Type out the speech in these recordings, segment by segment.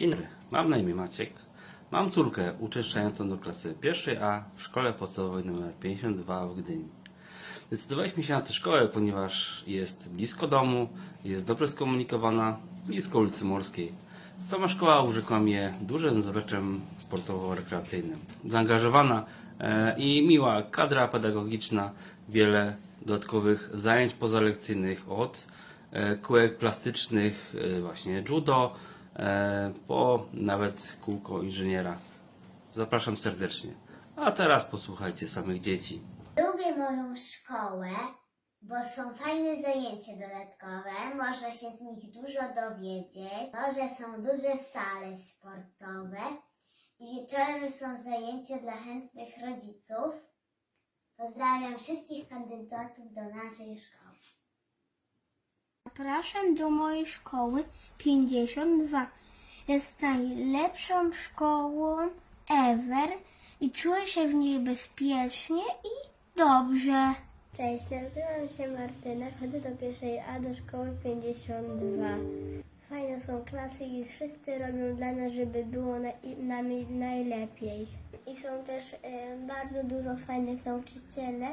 Dzień dobry, mam na imię Maciek. Mam córkę uczęszczającą do klasy pierwszej A w szkole podstawowej nr 52 w Gdyni. Zdecydowaliśmy się na tę szkołę, ponieważ jest blisko domu, jest dobrze skomunikowana, blisko ulicy Morskiej. Sama szkoła urzekła mnie dużym zapleczem sportowo-rekreacyjnym. Zaangażowana e, i miła kadra pedagogiczna, wiele dodatkowych zajęć pozalekcyjnych od e, kółek plastycznych, e, właśnie judo, po nawet kółko inżyniera. Zapraszam serdecznie. A teraz posłuchajcie samych dzieci. Lubię moją szkołę, bo są fajne zajęcia dodatkowe, można się z nich dużo dowiedzieć. To, że są duże sale sportowe i wieczorem są zajęcia dla chętnych rodziców. Pozdrawiam wszystkich kandydatów do naszej szkoły. Zapraszam do mojej szkoły 52. Jest najlepszą szkołą ever i czuję się w niej bezpiecznie i dobrze. Cześć, nazywam się Martyna, chodzę do pierwszej A do szkoły 52. Fajne są klasy i wszyscy robią dla nas, żeby było na, nami najlepiej. I są też e, bardzo dużo fajnych nauczyciele.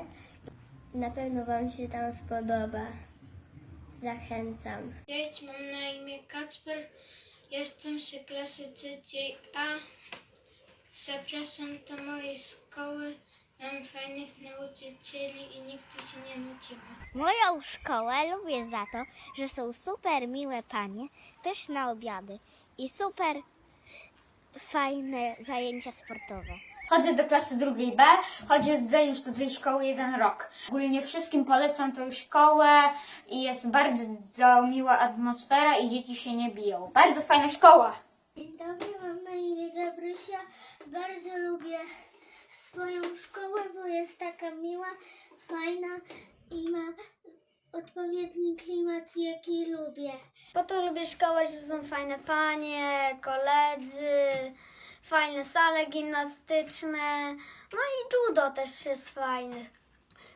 Na pewno Wam się tam spodoba. Zachęcam. Cześć, mam na imię Kacper. Jestem z klasy trzeciej A. Zapraszam do mojej szkoły. Mam fajnych nauczycieli i nigdy się nie nudzimy. Moją szkołę lubię za to, że są super miłe panie, pyszne obiady i super fajne zajęcia sportowe. Chodzę do klasy drugiej B, chodzę już do tej szkoły jeden rok. Ogólnie wszystkim polecam tę szkołę i jest bardzo miła atmosfera i dzieci się nie biją. Bardzo fajna szkoła. Dzień dobry, mam na imię Gabrysia. Bardzo lubię swoją szkołę, bo jest taka miła, fajna i ma odpowiedni klimat, jaki lubię. Po to lubię szkołę, że są fajne panie, koledzy, fajne sale gimnastyczne. No i judo też jest fajny.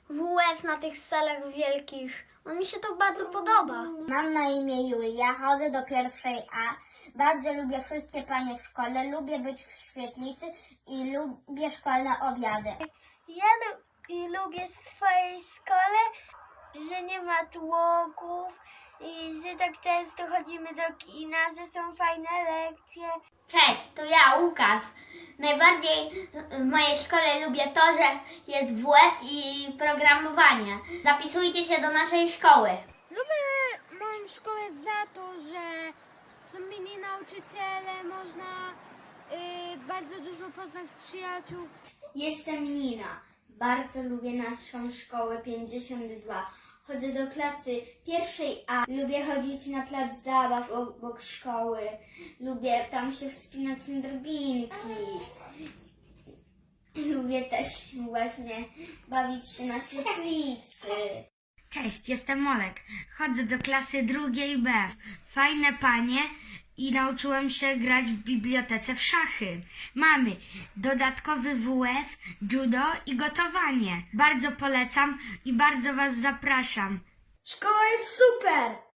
WF na tych salach wielkich. No mi się to bardzo podoba. Mam na imię Julia, chodzę do pierwszej A. Bardzo lubię wszystkie panie w szkole, lubię być w świetlicy i lubię szkolne obiady. Ja lu- i lubię w swojej szkole, że nie ma tłoków i że tak często chodzimy do kina, że są fajne lekcje. Cześć, to ja, Łukasz. Najbardziej w mojej szkole lubię to, że jest WF i programowanie. Zapisujcie się do naszej szkoły. Lubię moją szkołę za to, że są mili nauczyciele, można y, bardzo dużo poznać przyjaciół. Jestem Nina. Bardzo lubię naszą szkołę 52. Chodzę do klasy pierwszej A. Lubię chodzić na plac zabaw obok szkoły. Lubię tam się wspinać na drabinki. Lubię też właśnie bawić się na świetlicy. Cześć, jestem Molek. Chodzę do klasy drugiej B. Fajne panie i nauczyłem się grać w bibliotece w szachy. Mamy dodatkowy WF, judo i gotowanie. Bardzo polecam i bardzo Was zapraszam. Szkoła jest super!